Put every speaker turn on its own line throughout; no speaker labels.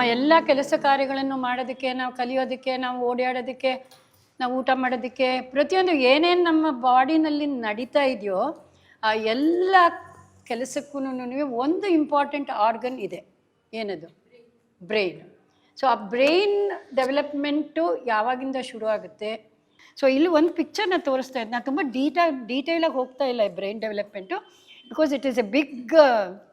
ನಮ್ಮ ಎಲ್ಲ ಕೆಲಸ ಕಾರ್ಯಗಳನ್ನು ಮಾಡೋದಕ್ಕೆ, ನಾವು ಕಲಿಯೋದಕ್ಕೆ, ನಾವು ಓಡಾಡೋದಕ್ಕೆ, ನಾವು ಊಟ ಮಾಡೋದಕ್ಕೆ ಪ್ರತಿಯೊಂದು ಏನೇನು ನಮ್ಮ ಬಾಡಿನಲ್ಲಿ ನಡೀತಾ ಇದೆಯೋ ಆ ಎಲ್ಲ ಕೆಲಸಕ್ಕೂ ಒಂದು ಇಂಪಾರ್ಟೆಂಟ್ ಆರ್ಗನ್ ಇದೆ. ಏನದು? ಬ್ರೈನ್ ಸೊ ಆ ಬ್ರೈನ್ ಡೆವಲಪ್ಮೆಂಟು ಯಾವಾಗಿಂದ ಶುರು ಆಗುತ್ತೆ ಸೊ ಇಲ್ಲಿ ಒಂದು ಪಿಕ್ಚರ್ನ ತೋರಿಸ್ತಾ ಇದ್ದೆ. ನಾನು ತುಂಬ ಡೀಟಾ ಡೀಟೇಲಾಗಿ ಹೋಗ್ತಾ ಇಲ್ಲ ಈ brain development because it is a big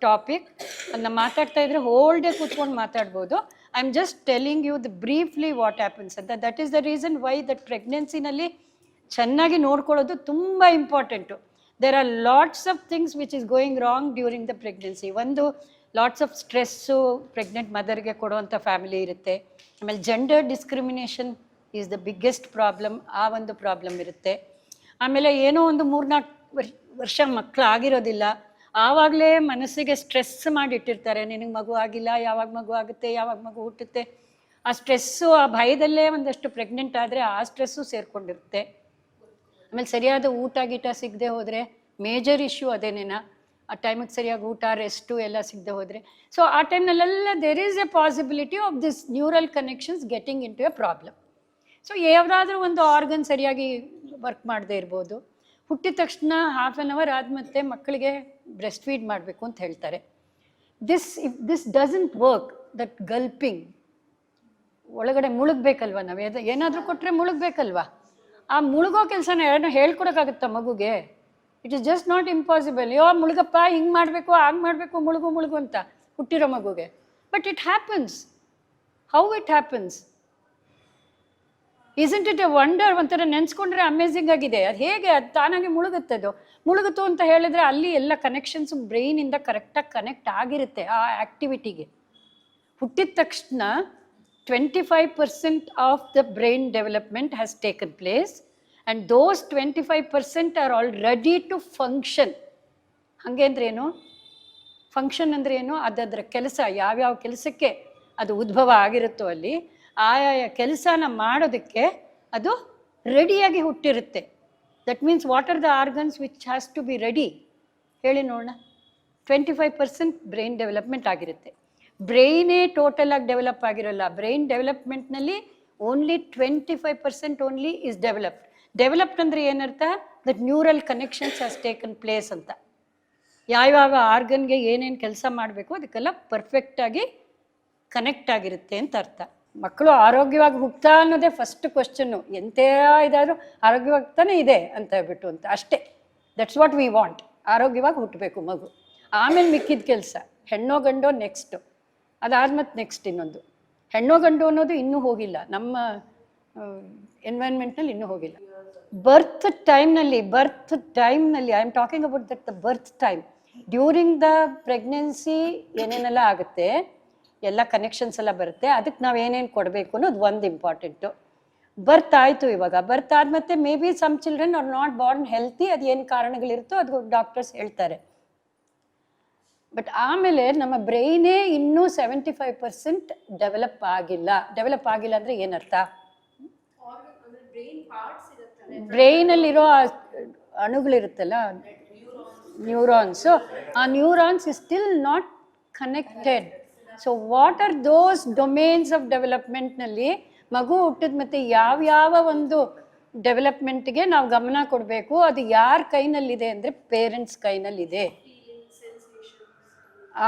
topic ಅದನ್ನ ಮಾತಾಡ್ತಾ ಇದ್ರೆ ಹೋಲ್ ಡೇ ಕೂತ್ಕೊಂಡು ಮಾತಾಡ್ಬೋದು I am just telling you the briefly what happens ಅಂತ that is the reason why that ಪ್ರೆಗ್ನೆನ್ಸಿನಲ್ಲಿ ಚೆನ್ನಾಗಿ ನೋಡ್ಕೊಳ್ಳೋದು ತುಂಬ important there are lots of things which is going wrong during the pregnancy ಒಂದು ಲಾಟ್ಸ್ ಆಫ್ ಸ್ಟ್ರೆಸ್ಸು ಪ್ರೆಗ್ನೆಂಟ್ ಮದರ್ಗೆ ಕೊಡುವಂಥ family ಇರುತ್ತೆ ಆಮೇಲೆ gender discrimination is the biggest problem ಆ ಒಂದು ಪ್ರಾಬ್ಲಮ್ ಇರುತ್ತೆ ಆಮೇಲೆ ಏನೋ ಒಂದು ಮೂರ್ನಾಲ್ಕು ವರ್ಷ ಮಕ್ಕಳು ಆಗಿರೋದಿಲ್ಲ ಆವಾಗಲೇ ಮನಸ್ಸಿಗೆ ಸ್ಟ್ರೆಸ್ ಮಾಡಿಟ್ಟಿರ್ತಾರೆ. ನಿನಗೆ ಮಗು ಆಗಿಲ್ಲ, ಯಾವಾಗ ಮಗು ಆಗುತ್ತೆ, ಯಾವಾಗ ಮಗು ಹುಟ್ಟುತ್ತೆ. ಆ ಸ್ಟ್ರೆಸ್ಸು ಆ ಭಯದಲ್ಲೇ ಒಂದಷ್ಟು ಪ್ರೆಗ್ನೆಂಟ್ ಆದರೆ ಆ ಸ್ಟ್ರೆಸ್ಸು ಸೇರಿಕೊಂಡಿರುತ್ತೆ. ಆಮೇಲೆ ಸರಿಯಾದ ಊಟ ಗೀಟ ಸಿಗದೆ ಹೋದರೆ ಮೇಜರ್ ಇಶ್ಯೂ ಅದೇನೇನ? ಆ ಟೈಮಿಗೆ ಸರಿಯಾಗಿ ಊಟ ರೆಸ್ಟು ಎಲ್ಲ ಸಿಗದೆ ಹೋದರೆ. ಸೊ ಆ ಟೈಮ್ನಲ್ಲೆಲ್ಲ there is a possibility of this neural connections getting into a problem so ಯಾವುದಾದ್ರೂ ಒಂದು ಆರ್ಗನ್ ಸರಿಯಾಗಿ ವರ್ಕ್ ಮಾಡದೇ ಇರ್ಬೋದು. ಹುಟ್ಟಿದ ತಕ್ಷಣ ಹಾಫ್ ಆನ್ ಅವರ್ ಆದ ಮತ್ತೆ ಮಕ್ಕಳಿಗೆ ಬ್ರೆಸ್ಟ್ ಫೀಡ್ ಮಾಡಬೇಕು ಅಂತ ಹೇಳ್ತಾರೆ. This if this doesn't work that gulping ಒಳಗಡೆ ಮುಳುಗ್ಬೇಕಲ್ವಾ ನಾವು? ಏದ ಏನಾದರೂ ಕೊಟ್ಟರೆ ಮುಳುಗ್ಬೇಕಲ್ವಾ? ಆ ಮುಳುಗೋ ಕೆಲಸನ ಏನೋ ಹೇಳ್ಕೊಡೋಕ್ಕಾಗುತ್ತಾ ಮಗುಗೆ? It is just not impossible ಯೋ, ಮುಳುಗಪ್ಪ, ಹಿಂಗೆ ಮಾಡಬೇಕು, ಹಾಗೆ ಮಾಡಬೇಕು, ಮುಳುಗು ಮುಳುಗು ಅಂತ ಹುಟ್ಟಿರೋ ಮಗುಗೆ. But it happens how it happens isn't it a wonder ಒಂಥರ ನೆನ್ಸ್ಕೊಂಡ್ರೆ ಅಮೇಝಿಂಗ್ ಆಗಿದೆ. ಅದು ಹೇಗೆ? ಅದು ತಾನಾಗಿ ಮುಳುಗುತ್ತೆ ಅದು. ಮುಳುಗುತ್ತು ಅಂತ ಹೇಳಿದ್ರೆ ಅಲ್ಲಿ ಎಲ್ಲ ಕನೆಕ್ಷನ್ಸ್ ಬ್ರೈನಿಂದ ಕರೆಕ್ಟಾಗಿ ಕನೆಕ್ಟ್ ಆಗಿರುತ್ತೆ ಆ ಆ್ಯಕ್ಟಿವಿಟಿಗೆ ಹುಟ್ಟಿದ ತಕ್ಷಣ twenty five percent of the brain development has taken place and those twenty five percent are already to function ಹಾಗೆ ಅಂದ್ರೆ ಏನು? ಫಂಕ್ಷನ್ ಅಂದ್ರೆ ಏನು? ಅದರ ಕೆಲಸ, ಯಾವ್ಯಾವ ಕೆಲಸಕ್ಕೆ ಅದು ಉದ್ಭವ ಆಗಿರುತ್ತೋ ಅಲ್ಲಿ. ಆಯಾಯ ಕೆಲಸನ ಮಾಡೋದಕ್ಕೆ ಅದು ರೆಡಿಯಾಗಿ ಹುಟ್ಟಿರುತ್ತೆ. That means what are the organs which has to be ready ಹೇಳಿ ನೋಡೋಣ. Twenty five percent brain development ಆಗಿರುತ್ತೆ ಬ್ರೈನೇ ಟೋಟಲ್ ಆಗಿ ಡೆವಲಪ್ ಆಗಿರೋಲ್ಲ. Brain ಡೆವಲಪ್ಮೆಂಟ್ನಲ್ಲಿ only twenty five percent only is developed developed ಅಂದರೆ ಏನರ್ಥ? That neural connections has taken place ಅಂತ. ಯಾವ್ಯಾವ ಆರ್ಗನ್ಗೆ ಏನೇನು ಕೆಲಸ ಮಾಡಬೇಕು ಅದಕ್ಕೆಲ್ಲ ಪರ್ಫೆಕ್ಟಾಗಿ ಕನೆಕ್ಟ್ ಆಗಿರುತ್ತೆ ಅಂತ ಅರ್ಥ. ಮಕ್ಕಳು ಆರೋಗ್ಯವಾಗಿ ಹುಟ್ಟಾ ಅನ್ನೋದೇ ಫಸ್ಟ್ ಕ್ವಶನ್ನು ಎಂತೇ ಇದಾದರೂ ಆರೋಗ್ಯವಾಗಿ ತಾನೇ ಇದೆ ಅಂತ ಹೇಳ್ಬಿಟ್ಟು ಅಂತ. ಅಷ್ಟೇ. ದಟ್ಸ್ ವಾಟ್ ವಿ ವಾಂಟ್ ಆರೋಗ್ಯವಾಗಿ ಹುಟ್ಟಬೇಕು ಮಗು. ಆಮೇಲೆ ಮಿಕ್ಕಿದ ಕೆಲಸ. ಹೆಣ್ಣೋ ಗಂಡೋ ನೆಕ್ಸ್ಟು ಮತ್ತು ನೆಕ್ಸ್ಟ್ ಇನ್ನೊಂದು. ಹೆಣ್ಣೋ ಗಂಡು ಅನ್ನೋದು ಇನ್ನೂ ಹೋಗಿಲ್ಲ. ನಮ್ಮ ಎನ್ವೈರ್ಮೆಂಟ್ನಲ್ಲಿ ಇನ್ನೂ ಹೋಗಿಲ್ಲ. ಬರ್ತ್ ಟೈಮ್ನಲ್ಲಿ ಬರ್ತ್ ಟೈಮ್ನಲ್ಲಿ I am talking about that the birth time during the pregnancy ಏನೇನೆಲ್ಲ ಆಗುತ್ತೆ? ಎಲ್ಲ ಕನೆಕ್ಷನ್ಸ್ ಎಲ್ಲ ಬರುತ್ತೆ. ಅದಕ್ಕೆ ನಾವು ಏನೇನು ಕೊಡಬೇಕು ಅನ್ನೋದು ಒಂದು ಇಂಪಾರ್ಟೆಂಟು ಬರ್ತ್ ಆಯಿತು ಇವಾಗ. ಬರ್ತ್ ಮತ್ತೆ maybe some children are not born healthy ಅದು ಏನು ಕಾರಣಗಳಿರುತ್ತೋ ಅದು ಡಾಕ್ಟರ್ಸ್ ಹೇಳ್ತಾರೆ. ಬಟ್ ಆಮೇಲೆ ನಮ್ಮ ಬ್ರೈನೇ ಇನ್ನೂ ಸೆವೆಂಟಿ ಫೈವ್ ಪರ್ಸೆಂಟ್ ಡೆವಲಪ್ ಆಗಿಲ್ಲ. ಡೆವಲಪ್ ಆಗಿಲ್ಲ ಅಂದರೆ ಏನರ್ಥ? ಬ್ರೈನಲ್ಲಿರೋ ಅಣುಗಳಿರುತ್ತಲ್ಲ ನ್ಯೂರಾನ್ಸು ಆ neurons is still not connected so what are those domains of ಡೆವಲಪ್ಮೆಂಟ್ನಲ್ಲಿ ಮಗು ಹುಟ್ಟಿದ ಮತ್ತೆ ಯಾವ್ಯಾವ ಒಂದು ಡೆವಲಪ್ಮೆಂಟ್ಗೆ ನಾವು ಗಮನ ಕೊಡಬೇಕು? ಅದು ಯಾರ ಕೈನಲ್ಲಿದೆ ಅಂದರೆ ಪೇರೆಂಟ್ಸ್ ಕೈನಲ್ಲಿದೆ.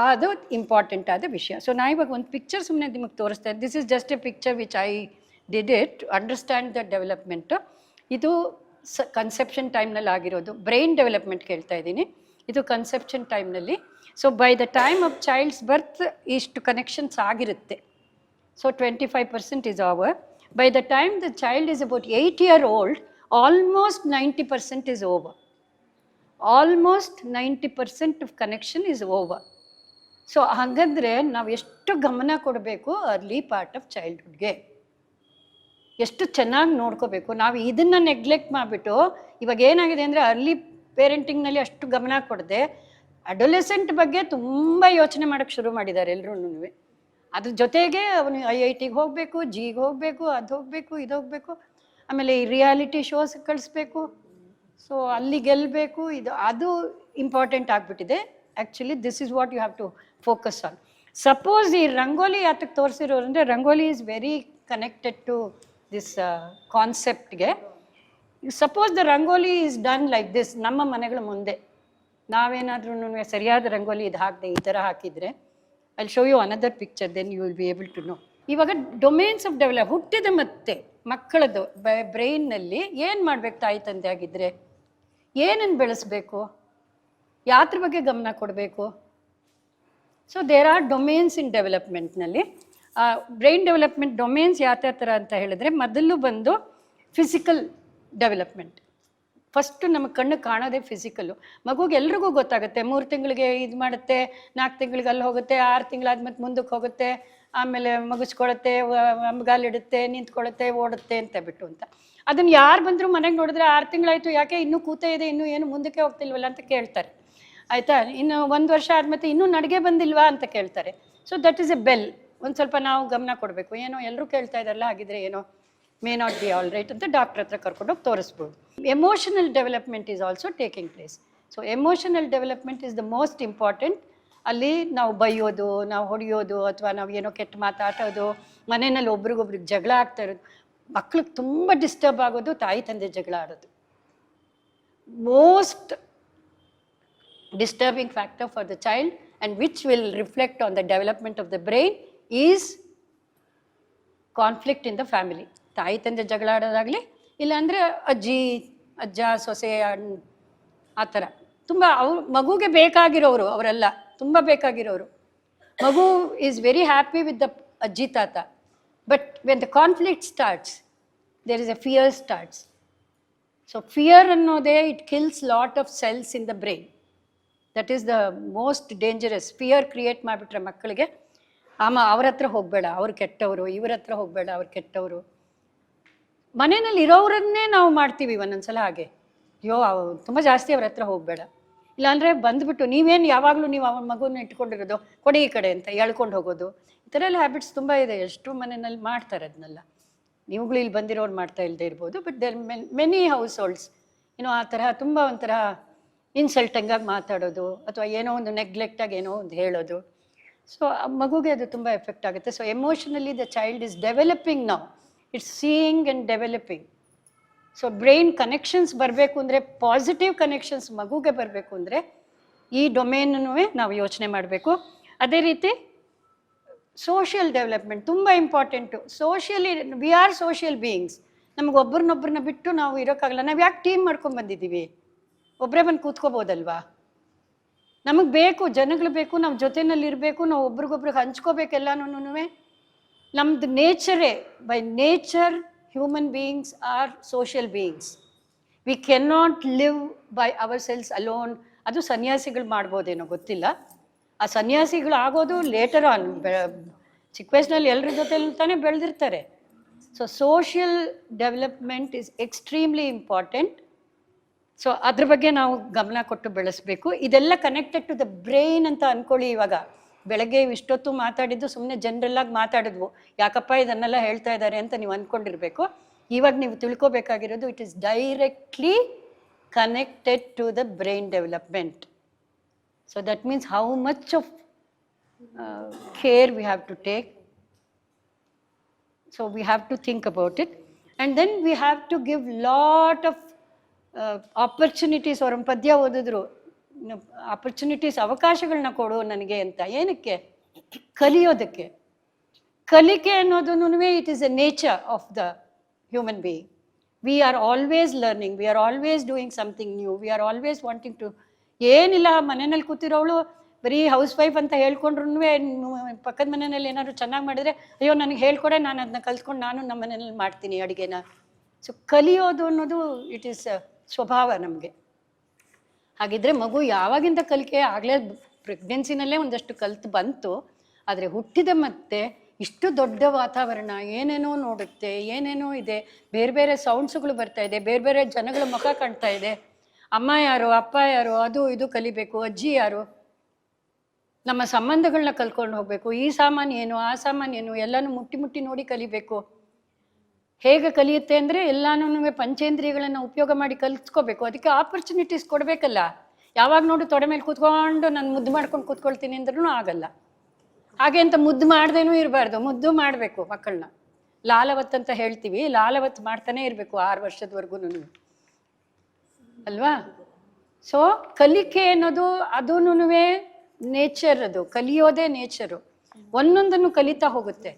ಅದು ಇಂಪಾರ್ಟೆಂಟ್ ಆದ ವಿಷಯ. ಸೊ ನಾ ಇವಾಗ ಒಂದು ಪಿಕ್ಚರ್ ಸುಮ್ಮನೆ ನಿಮಗೆ ತೋರಿಸ್ತಾ. This is just a picture which I did it understand the development ಇದು ಸ ಕನ್ಸೆಪ್ಷನ್ ಟೈಮ್ನಲ್ಲಿ ಆಗಿರೋದು. ಬ್ರೈನ್ ಡೆವಲಪ್ಮೆಂಟ್ ಕೇಳ್ತಾ ಇದ್ದೀನಿ. ಇದು ಕನ್ಸೆಪ್ಷನ್ ಟೈಮ್ನಲ್ಲಿ so by the time of child's birth ಇಷ್ಟು ಕನೆಕ್ಷನ್ಸ್ ಆಗಿರುತ್ತೆ. So twenty five percent is over by the time the child is about eight year old almost ninety percent is over almost ninety percent of connection is over so ಹಾಗಂದರೆ ನಾವು ಎಷ್ಟು ಗಮನ ಕೊಡಬೇಕು early part of ಚೈಲ್ಡ್ಹುಡ್ಗೆ ಎಷ್ಟು ಚೆನ್ನಾಗಿ ನೋಡ್ಕೋಬೇಕು? ನಾವು ಇದನ್ನು neglect ಮಾಡಿಬಿಟ್ಟು ಇವಾಗ ಏನಾಗಿದೆ ಅಂದರೆ ಅರ್ಲಿ ಪೇರೆಂಟಿಂಗ್ನಲ್ಲಿ ಅಷ್ಟು ಗಮನ ಕೊಡದೆ. ಅಡೊಲೆಸೆಂಟ್ ಬಗ್ಗೆ ತುಂಬ ಯೋಚನೆ ಮಾಡೋಕ್ಕೆ ಶುರು ಮಾಡಿದ್ದಾರೆ ಎಲ್ಲರೂ ಅದ್ರ ಜೊತೆಗೆ ಅವನು ಐ ಐ ಟಿಗೆ ಹೋಗಬೇಕು, ಜಿಗೆ ಹೋಗಬೇಕು, ಅದು ಹೋಗಬೇಕು, ಇದು ಹೋಗಬೇಕು, ಆಮೇಲೆ ಈ ರಿಯಾಲಿಟಿ ಶೋಸ್ ಕಳಿಸ್ಬೇಕು. ಸೊ ಅಲ್ಲಿ ಗೆಲ್ಲಬೇಕು ಇದು, ಅದು ಇಂಪಾರ್ಟೆಂಟ್ ಆಗಿಬಿಟ್ಟಿದೆ. Actually this is what you have to focus on suppose ಈ ರಂಗೋಲಿ ಯಾತಕ್ಕೆ ತೋರಿಸಿರೋರು ಅಂದರೆ rangoli is very connected to this ಕಾನ್ಸೆಪ್ಟ್ಗೆ suppose the rangoli is done like this ನಮ್ಮ ಮನೆಗಳ ಮುಂದೆ. ನಾವೇನಾದ್ರೂ ಸರಿಯಾದ ರಂಗೋಲಿ ಇದು ಹಾಕದೆ ಈ ಥರ ಹಾಕಿದರೆ ಅಲ್ಲಿ show you another picture then you will be able to know ಇವಾಗ ಡೊಮೇನ್ಸ್ ಆಫ್ ಡೆವಲಪ್ ಹುಟ್ಟಿದ ಮತ್ತೆ ಮಕ್ಕಳದ್ದು ಬ್ರೈನ್ನಲ್ಲಿ ಏನು ಮಾಡ್ಬೇಕು ತಾಯಿ ತಂದೆ ಆಗಿದ್ರೆ? ಏನನ್ನು ಬೆಳೆಸ್ಬೇಕು? ಯಾತ್ರ ಬಗ್ಗೆ ಗಮನ ಕೊಡಬೇಕು? So there are domains in ಡೆವಲಪ್ಮೆಂಟ್ನಲ್ಲಿ brain development domains ಯಾವ ಥರ ಅಂತ ಹೇಳಿದ್ರೆ ಮೊದಲು ಬಂದು ಫಿಸಿಕಲ್ ಡೆವಲಪ್ಮೆಂಟ್ ಫಸ್ಟು ನಮ್ಮ ಕಣ್ಣು ಕಾಣೋದೇ ಫಿಸಿಕಲ್ಲು ಮಗುಗೆ ಎಲ್ರಿಗೂ ಗೊತ್ತಾಗುತ್ತೆ, ಮೂರು ತಿಂಗಳಿಗೆ ಇದು ಮಾಡುತ್ತೆ ನಾಲ್ಕು ತಿಂಗಳಿಗೆ ಅಲ್ಲಿ ಹೋಗುತ್ತೆ, ಆರು ತಿಂಗಳಾದ್ಮೇಲೆ ಮುಂದಕ್ಕೆ ಹೋಗುತ್ತೆ, ಆಮೇಲೆ ಮಗುಚ್ಕೊಳತ್ತೆ ಅಂಬಗಾಲಿಡುತ್ತೆ ನಿಂತ್ಕೊಳತ್ತೆ, ಓಡುತ್ತೆ ಅಂತ ಬಿಟ್ಟು ಅಂತ. ಅದನ್ನು ಯಾರು ಬಂದರೂ ಮನೆಗೆ ನೋಡಿದ್ರೆ ಆರು ತಿಂಗಳಾಯಿತು, ಯಾಕೆ ಇನ್ನೂ ಕೂತೇ ಇದೆ, ಇನ್ನೂ ಏನು ಮುಂದಕ್ಕೆ ಹೋಗ್ತಿಲ್ವಲ್ಲ ಅಂತ ಕೇಳ್ತಾರೆ. ಆಯಿತಾ? ಇನ್ನು ಒಂದು ವರ್ಷ ಆದ್ಮೇಲೆ ಇನ್ನೂ ನಡಿಗೆ ಬಂದಿಲ್ವಾ ಅಂತ ಕೇಳ್ತಾರೆ. So that is a bell ಒಂದು ಸ್ವಲ್ಪ ನಾವು ಗಮನ ಕೊಡಬೇಕು. ಏನೋ ಎಲ್ಲರೂ ಕೇಳ್ತಾ ಇದ್ದಾರಲ್ಲ, ಹಾಗಿದ್ರೆ ಏನೋ may not be all right ಅಂತ ಡಾಕ್ಟ್ರ್ ಹತ್ರ ಕರ್ಕೊಂಡೋಗಿ ತೋರಿಸ್ಬೋದು emotional development is also taking place so emotional development is the most important ಅಲ್ಲಿ ನಾವು ಬೈಯೋದು ನಾವು ಹೊಡೆಯೋದು ಅಥವಾ ನಾವು ಏನೋ ಕೆಟ್ಟ ಮಾತಾಡೋದು ಮನೆಯಲ್ಲಿ ಒಬ್ರಿಗೊಬ್ರಿಗೆ ಜಗಳ ಆಗ್ತಾ ಇರೋದು ಮಕ್ಳಿಗೆ ತುಂಬ ಡಿಸ್ಟರ್ಬ್ ಆಗೋದು ತಾಯಿ ತಂದೆ ಜಗಳ ಆಡೋದು most disturbing factor for the child and which will reflect on the development of the brain is conflict in the family ತಾಯಿ ತಂದೆ ಜಗಳ ಆಡೋದಾಗಲಿ ಇಲ್ಲಾಂದರೆ ಅಜ್ಜಿ, ಅಜ್ಜ, ಸೊಸೆ ಆ ಥರ. ತುಂಬ ಅವ್ರು ಮಗುಗೆ ಬೇಕಾಗಿರೋರು ಅವರೆಲ್ಲ, ತುಂಬ ಬೇಕಾಗಿರೋರು ಮಗು is very happy with the ಅಜ್ಜಿ ತಾತ. But when the conflict starts there is a fear starts so fear ಅನ್ನೋದೇ it kills lot of cells in the brain that is the most dangerous fear create ಮಾಡಿಬಿಟ್ರೆ ಮಕ್ಕಳಿಗೆ, ಆಮ, ಅವ್ರ ಹತ್ರ ಹೋಗಬೇಡ, ಅವ್ರು ಕೆಟ್ಟವರು, ಇವ್ರ ಹತ್ರ ಹೋಗಬೇಡ, ಅವ್ರು ಕೆಟ್ಟವರು. ಮನೆಯಲ್ಲಿ ಇರೋರನ್ನೇ ನಾವು ಮಾಡ್ತೀವಿ ಒಂದೊಂದ್ಸಲ ಹಾಗೆ. ಅಯ್ಯೋ ತುಂಬ ಜಾಸ್ತಿ ಅವ್ರ ಹತ್ರ ಹೋಗಬೇಡ. ಇಲ್ಲಾಂದರೆ ಬಂದ್ಬಿಟ್ಟು ನೀವೇನು ಯಾವಾಗಲೂ ನೀವು ಅವನ ಮಗುನ ಇಟ್ಕೊಂಡಿರೋದು, ಕೊಡಿ ಈ ಕಡೆ ಅಂತ ಎಳ್ಕೊಂಡು ಹೋಗೋದು. ಈ ಥರ ಎಲ್ಲ ಹ್ಯಾಬಿಟ್ಸ್ ತುಂಬ ಇದೆ. ಎಷ್ಟು ಮನೆಯಲ್ಲಿ ಮಾಡ್ತಾರೆ ಅದನ್ನೆಲ್ಲ ನೀವುಗಳು ಇಲ್ಲಿ ಬಂದಿರೋರು ಮಾಡ್ತಾ ಇಲ್ಲದೆ ಇರ್ಬೋದು but there many households ಏನೋ ಆ ತರಹ ತುಂಬ ಒಂಥರ ಇನ್ಸಲ್ಟಂಗಾಗಿ ಮಾತಾಡೋದು, ಅಥವಾ ಏನೋ ಒಂದು ನೆಗ್ಲೆಕ್ಟಾಗಿ ಏನೋ ಒಂದು ಹೇಳೋದು. ಸೊ ಮಗುಗೆ ಅದು ತುಂಬ ಎಫೆಕ್ಟ್ ಆಗುತ್ತೆ. So emotionally the child is developing ನಾವು it's seeing and developing so brain connections ಬರಬೇಕು ಅಂದರೆ ಪಾಸಿಟಿವ್ ಕನೆಕ್ಷನ್ಸ್ ಮಗುಗೆ ಬರಬೇಕು ಅಂದರೆ ಈ ಡೊಮೇನೂ ನಾವು ಯೋಚನೆ ಮಾಡಬೇಕು. ಅದೇ ರೀತಿ ಸೋಷಿಯಲ್ ಡೆವಲಪ್ಮೆಂಟ್ ತುಂಬ important socially we are social beings ನಮ್ಗೆ ಒಬ್ರನ್ನೊಬ್ರನ್ನ ಬಿಟ್ಟು ನಾವು ಇರೋಕ್ಕಾಗಲ್ಲ. ನಾವು ಯಾಕೆ ಟೀಮ್ ಮಾಡ್ಕೊಂಡು ಬಂದಿದ್ದೀವಿ? ಒಬ್ಬರೇ ಬಂದು ಕೂತ್ಕೋಬೋದಲ್ವಾ? ನಮಗೆ ಬೇಕು, ಜನಗಳು ಬೇಕು, ನಾವು ಜೊತೆನಲ್ಲಿ ಇರಬೇಕು ನಾವು ಒಬ್ರಿಗೊಬ್ರಿಗೆ ಹಂಚ್ಕೋಬೇಕು ಎಲ್ಲನೂ ನಮ್ದು ನೇಚರೇ by nature human beings are social beings we can not live by ourselves alone ಅದು ಸನ್ಯಾಸಿಗಳು ಮಾಡ್ಬೋದೇನೋ ಗೊತ್ತಿಲ್ಲ. ಆ ಸನ್ಯಾಸಿಗಳು ಆಗೋದು ಲೇಟರ್ ಆನ್ ಚಿಕ್ಕ ವಯಸ್ಸಿನಲ್ಲಿ ಎಲ್ಲರ ಜೊತೆ ತಾನೇ ಬೆಳೆದಿರ್ತಾರೆ. So social development is extremely important so ಅದ್ರ ಬಗ್ಗೆ ನಾವು ಗಮನ ಕೊಟ್ಟು ಬೆಳೆಸಬೇಕು. ಇದೆಲ್ಲ ಕನೆಕ್ಟೆಡ್ ಟು ದ ಬ್ರೈನ್ ಅಂತ ಅನ್ಕೊಳ್ಳಿ ಇವಾಗ. ಬೆಳಗ್ಗೆ ಇಷ್ಟೊತ್ತು ಮಾತಾಡಿದ್ದು ಸುಮ್ಮನೆ ಜನರಲ್ಲಾಗಿ ಮಾತಾಡಿದ್ವು. ಯಾಕಪ್ಪ ಇದನ್ನೆಲ್ಲ ಹೇಳ್ತಾ ಇದ್ದಾರೆ ಅಂತ ನೀವು ಅಂದ್ಕೊಂಡಿರ್ಬೇಕು ಇವಾಗ ನೀವು ತಿಳ್ಕೊಬೇಕಾಗಿರೋದು it is directly connected to the brain development so that means how much of care we have to take so we have to think about it and then we have to give lot of opportunities ಅವ್ರ ಪದ್ಯ ಓದಿದ್ರು opportunities ಅವಕಾಶಗಳನ್ನ ಕೊಡು ನನಗೆ ಅಂತ. ಏನಕ್ಕೆ? ಕಲಿಯೋದಕ್ಕೆ. ಕಲಿಕೆ ಅನ್ನೋದನ್ನು it is a nature of the human being we are always learning we are always doing something new we are always wanting to ಏನಿಲ್ಲ, ಮನೆಯಲ್ಲಿ ಕೂತಿರೋಳು ಬರೀ ಹೌಸ್ ವೈಫ್ ಅಂತ ಹೇಳ್ಕೊಂಡ್ರು ಪಕ್ಕದ ಮನೆಯಲ್ಲಿ ಏನಾದ್ರು ಚೆನ್ನಾಗಿ ಮಾಡಿದ್ರೆ, ಅಯ್ಯೋ, ನನಗೆ ಹೇಳ್ಕೊಡೆ, ನಾನು ಅದನ್ನ ಕಲ್ತ್ಕೊಂಡು ನಾನು ನಮ್ಮ ಮನೆಯಲ್ಲಿ ಮಾಡ್ತೀನಿ ಅಡುಗೆನ. ಸೊ ಕಲಿಯೋದು ಅನ್ನೋದು ಇಟ್ ಈಸ್ ಸ್ವಭಾವ ನಮಗೆ. ಹಾಗಿದ್ರೆ ಮಗು ಯಾವಾಗಿಂದ ಕಲಿಕೆ ಆಗಲೇ ಪ್ರೆಗ್ನೆನ್ಸಿನಲ್ಲೇ ಒಂದಷ್ಟು ಕಲ್ತು ಬಂತು, ಆದರೆ ಹುಟ್ಟಿದ ಮತ್ತೆ ಇಷ್ಟು ದೊಡ್ಡ ವಾತಾವರಣ, ಏನೇನೋ ನೋಡುತ್ತೆ, ಏನೇನೋ ಇದೆ, ಬೇರೆ ಬೇರೆ ಸೌಂಡ್ಸ್ಗಳು ಬರ್ತಾ ಇದೆ, ಬೇರೆ ಬೇರೆ ಜನಗಳ ಮುಖ ಕಾಣ್ತಾ ಇದೆ. ಅಮ್ಮ ಯಾರು, ಅಪ್ಪ ಯಾರು, ಅದು ಇದು ಕಲಿಬೇಕು, ಅಜ್ಜಿ ಯಾರು? ನಮ್ಮ ಸಂಬಂಧಗಳನ್ನ ಕಲ್ಕೊಂಡು ಹೋಗಬೇಕು, ಈ ಸಾಮಾನು ಏನು, ಆ ಸಾಮಾನು ಏನು, ಎಲ್ಲನೂ ಮುಟ್ಟಿ ಮುಟ್ಟಿ ನೋಡಿ ಕಲಿಬೇಕು. ಹೇಗೆ ಕಲಿಯುತ್ತೆ ಅಂದರೆ ಎಲ್ಲಾನು ಪಂಚೇಂದ್ರಿಯಗಳನ್ನು ಉಪಯೋಗ ಮಾಡಿ ಕಲಿಸ್ಕೋಬೇಕು ಅದಕ್ಕೆ ಆಪರ್ಚುನಿಟೀಸ್ ಕೊಡಬೇಕಲ್ಲ. ಯಾವಾಗ ನೋಡು ತೊಡೆ ಮೇಲೆ ಕೂತ್ಕೊಂಡು ನಾನು ಮುದ್ದು ಮಾಡ್ಕೊಂಡು ಕೂತ್ಕೊಳ್ತೀನಿ ಅಂದ್ರೂ ಆಗಲ್ಲ. ಹಾಗೆ ಅಂತ ಮುದ್ದು ಮಾಡ್ದೇನೂ ಇರಬಾರ್ದು. ಮುದ್ದು ಮಾಡಬೇಕು ಮಕ್ಕಳನ್ನ ಲಾಲವತ್ ಅಂತ ಹೇಳ್ತೀವಿ. ಲಾಲವತ್ ಮಾಡ್ತಾನೆ ಇರಬೇಕು ಆರು ವರ್ಷದವರೆಗೂ ಅಲ್ವಾ? ಸೊ ಕಲಿಕೆ ಅನ್ನೋದು ಅದೂನು ನೇಚರ್ ಅದು. ಕಲಿಯೋದೇ ನೇಚರು ಒಂದೊಂದನ್ನು ಕಲಿತಾ ಹೋಗುತ್ತೆ.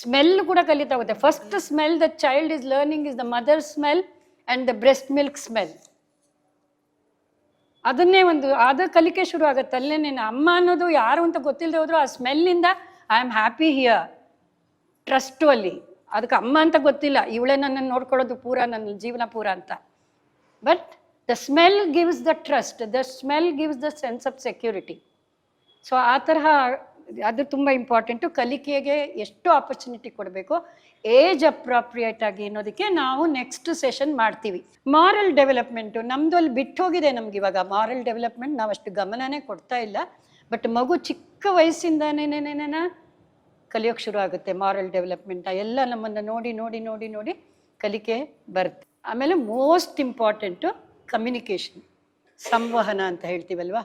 ಸ್ಮೆಲ್ ಕೂಡ ಕಲಿತಾ ಹೋಗುತ್ತೆ first smell the child is learning is the mother smell and the breast milk smell ಅದನ್ನೇ ಒಂದು ಅದ ಕಲಿಕೆ ಶುರು ಆಗುತ್ತೆ. ಅಲ್ಲೇನೆ ಅಮ್ಮ ಅನ್ನೋದು ಯಾರು ಅಂತ ಗೊತ್ತಿಲ್ಲದೆ ಹೋದ್ರು ಆ ಸ್ಮೆಲ್ಲಿಂದ I am happy here trust ಅಲ್ಲಿ. ಅದಕ್ಕೆ ಅಮ್ಮ ಅಂತ ಗೊತ್ತಿಲ್ಲ. ಇವಳೇ ನನ್ನನ್ನು ನೋಡ್ಕೊಳ್ಳೋದು ಪೂರ, ನನ್ನ ಜೀವನ ಪೂರ ಅಂತ. But the smell gives the trust the smell gives the sense of security so ಆ ತರಹ ಅದು ತುಂಬ ಇಂಪಾರ್ಟೆಂಟು ಕಲಿಕೆಗೆ ಎಷ್ಟು ಆಪರ್ಚುನಿಟಿ ಕೊಡಬೇಕು ಏಜ್ ಅಪ್ರಾಪ್ರಿಯೇಟ್ ಆಗಿ ಅನ್ನೋದಕ್ಕೆ ನಾವು ನೆಕ್ಸ್ಟ್ ಸೆಷನ್ ಮಾಡ್ತೀವಿ. ಮಾರಲ್ ಡೆವಲಪ್ಮೆಂಟು ನಮ್ಮದು ಅಲ್ಲಿ ಬಿಟ್ಟು ಹೋಗಿದೆ ನಮ್ಗೆ ಇವಾಗ. ಮಾರಲ್ ಡೆವಲಪ್ಮೆಂಟ್ ನಾವು ಅಷ್ಟು ಗಮನನೇ ಕೊಡ್ತಾ ಇಲ್ಲ. ಬಟ್ ಮಗು ಚಿಕ್ಕ ವಯಸ್ಸಿಂದನೇನೇನೇನ ಕಲಿಯೋಕ್ಕೆ ಶುರು ಆಗುತ್ತೆ ಮಾರಲ್ ಡೆವಲಪ್ಮೆಂಟ್ ಎಲ್ಲ ನಮ್ಮನ್ನು ನೋಡಿ ನೋಡಿ ನೋಡಿ ನೋಡಿ ಕಲಿಕೆ ಬರುತ್ತೆ. ಆಮೇಲೆ ಮೋಸ್ಟ್ ಇಂಪಾರ್ಟೆಂಟು ಕಮ್ಯುನಿಕೇಷನ್ ಸಂವಹನ ಅಂತ ಹೇಳ್ತೀವಲ್ವಾ?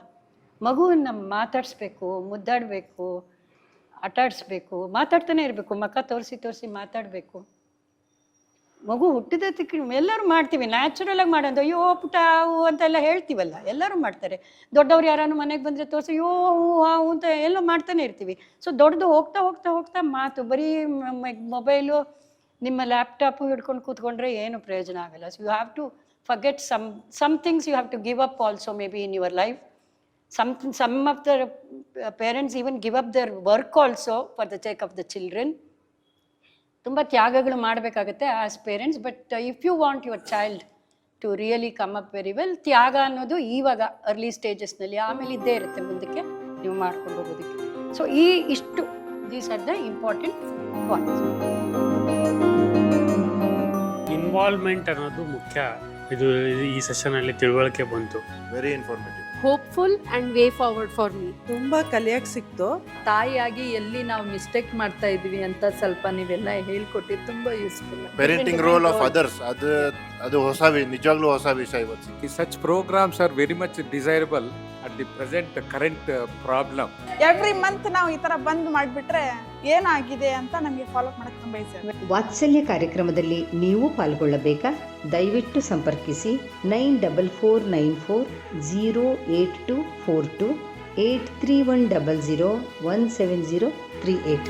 ಮಗುವನ್ನು ಮಾತಾಡಿಸ್ಬೇಕು, ಮುದ್ದಾಡಬೇಕು ಆಟಾಡಿಸ್ಬೇಕು ಮಾತಾಡ್ತಾನೆ ಇರಬೇಕು ಮಕ್ಕ ತೋರಿಸಿ ತೋರಿಸಿ ಮಾತಾಡಬೇಕು. ಮಗು ಹುಟ್ಟಿದ ತಿಕ್ಕ ಎಲ್ಲರೂ ಮಾಡ್ತೀವಿ ನ್ಯಾಚುರಲಾಗಿ ಮಾಡೋದು, ಅಯ್ಯೋ ಪುಟ ಹೂ ಅಂತೆಲ್ಲ ಹೇಳ್ತೀವಲ್ಲ, ಎಲ್ಲರೂ ಮಾಡ್ತಾರೆ. ದೊಡ್ಡವ್ರು ಯಾರಾನು ಮನೆಗೆ ಬಂದರೆ ತೋರಿಸಿ, ಅಯ್ಯೋ ಹೂ ಹೂ ಅಂತ ಎಲ್ಲ ಮಾಡ್ತಾನೆ ಇರ್ತೀವಿ. ಸೊ ದೊಡ್ಡದು ಹೋಗ್ತಾ ಹೋಗ್ತಾ ಹೋಗ್ತಾ ಮಾತು, ಬರೀ ಮೊಬೈಲು, ನಿಮ್ಮ ಲ್ಯಾಪ್ಟಾಪು ಹಿಡ್ಕೊಂಡು ಕೂತ್ಕೊಂಡ್ರೆ ಏನು ಪ್ರಯೋಜನ ಆಗಲ್ಲ. So you have to forget some some things you have to give up also maybe in your life some some of the uh, parents even give up their work also for the sake of the children. ತುಂಬ ತ್ಯಾಗಗಳು ಮಾಡಬೇಕಾಗತ್ತೆ as parents but if you want your child to really come up very well ತ್ಯಾಗ ಅನ್ನೋದು ಇವಾಗ early ಸ್ಟೇಜಸ್ನಲ್ಲಿ ಆಮೇಲೆ ಇದ್ದೇ ಇರುತ್ತೆ ಮುಂದಕ್ಕೆ ನೀವು ಮಾಡ್ಕೊಂಡು ಹೋಗೋದಕ್ಕೆ. ಸೊ ಈ ಇಷ್ಟು these are the important points
involvement ಅನ್ನೋದು ಮುಖ್ಯ. ಇದು ಇದು ಈ ಸೆಷನಲ್ಲಿ ತಿಳುವಳಿಕೆ ಬಂತು.
Very informative
hopeful and way forward for me
ತುಂಬ ಕಲಿಯಕ್ಕೆ ಸಿಕ್ತು.
ತಾಯಿಯಾಗಿ ಎಲ್ಲಿ ನಾವು ಮಿಸ್ಟೇಕ್ ಮಾಡ್ತಾ ಇದೀವಿ ಅಂತ ಸ್ವಲ್ಪ ನೀವೆಲ್ಲ ಹೇಳ್ಕೊಟ್ಟಿ ತುಂಬಾ useful
parenting role of others ಅದು ಅದು ಹೊಸ ವಿ- ನಿಜವಾಗ್ಲೂ ಹೊಸ ವಿಷಯ ಇವತ್ತು
Such programs are very much desirable at the present current uh, problem.
Every month ನಾವು ಈ ತರ ಬಂದ್ ಮಾಡ್ಬಿಟ್ರೆ ಏನಾಗಿದೆ ಅಂತ ನಮಗೆ ಫಾಲೋ ಮಾಡಕ್ಕೆ ತುಂಬ ಇಷ್ಟ
ವಾತ್ಸಲ್ಯ ಕಾರ್ಯಕ್ರಮದಲ್ಲಿ ನೀವು ಪಾಲ್ಗೊಳ್ಳಬೇಕಾ? ದಯವಿಟ್ಟು ಸಂಪರ್ಕಿಸಿ nine double four nine four zero eight two four two eight three one double zero one seven zero three eight.